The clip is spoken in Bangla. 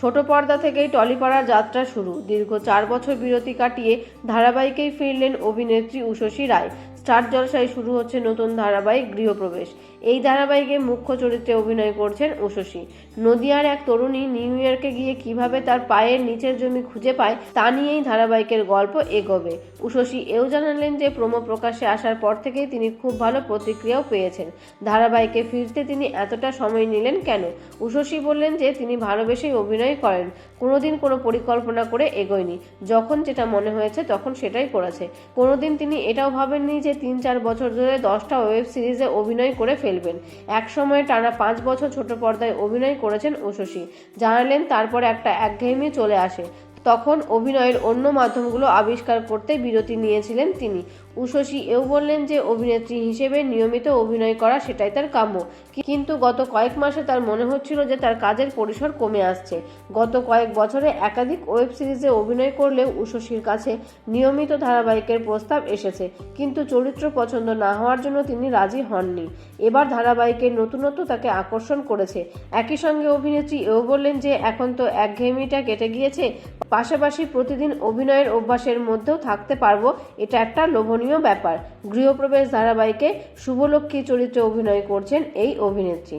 ছোট পর্দা থেকেই টলিপাড়ার যাত্রা শুরু। দীর্ঘ চার বছর বিরতি কাটিয়ে ধারাবাহিকেই ফিরলেন অভিনেত্রী উষসী রায়। স্টার জলসায় শুরু হচ্ছে নতুন ধারাবাহিক গৃহপ্রবেশ। এই ধারাবাহিকে মুখ্য চরিত্রে অভিনয় করছেন উষসী নদিয়ার এক তরুণী নিউ ইয়র্কে গিয়ে কীভাবে তার পায়ের নিচের জমি খুঁজে পায়, তা নিয়েই ধারাবাহিকের গল্প এগোবে। উষসী এও জানালেন যে, প্রোমো প্রকাশ্যে আসার পর থেকেই তিনি খুব ভালো প্রতিক্রিয়াও পেয়েছেন। ধারাবাহিকে ফিরতে তিনি এতটা সময় নিলেন কেন? উষসী বললেন যে, তিনি ভালোবেসেই অভিনয় করেন। কোনোদিন কোনো পরিকল্পনা করে এগোয়নি। যখন যেটা মনে হয়েছে তখন সেটাই করেছে। কোনোদিন তিনি এটাও ভাবেননি যে তিন চার বছর ধরে দশটা ওয়েব সিরিজে অভিনয় করে ফেলবেন। এক সময় টানা পাঁচ বছর ছোট পর্দায় অভিনয় করেছেন উষসী জানালেন, তারপর একটা একঘেয়েমি চলে আসে। তখন অভিনয়ের অন্য মাধ্যমগুলো আবিষ্কার করতে বিরতি নিয়েছিলেন তিনি। উষসী এও বললেন যে, অভিনেত্রী হিসেবে নিয়মিত অভিনয় করা সেটাই তার কাম্য। কিন্তু গত কয়েক মাসে তার মনে হচ্ছিল যে, তার কাজের পরিসর কমে আসছে। গত কয়েক বছরে একাধিক ওয়েব সিরিজে অভিনয় করলেও উষসীর কাছে নিয়মিত ধারাবাহিকের প্রস্তাব এসেছে। কিন্তু চরিত্র পছন্দ না হওয়ার জন্য তিনি রাজি হননি। এবার ধারাবাহিকের নতুনত্ব তাকে আকর্ষণ করেছে। একই সঙ্গে অভিনেত্রী এও বললেন যে, এখন তো একঘেয়েমিটা কেটে গিয়েছে। পাশাপাশি প্রতিদিন অভিনয়ের অভ্যাসের মধ্যেও থাকতে পারব, এটা একটা লোভনীয় ব্যাপার। গৃহপ্রবেশ ধারাবাহিকে শুভলক্ষ্মী চরিত্রে অভিনয় করছেন এই অভিনেত্রী।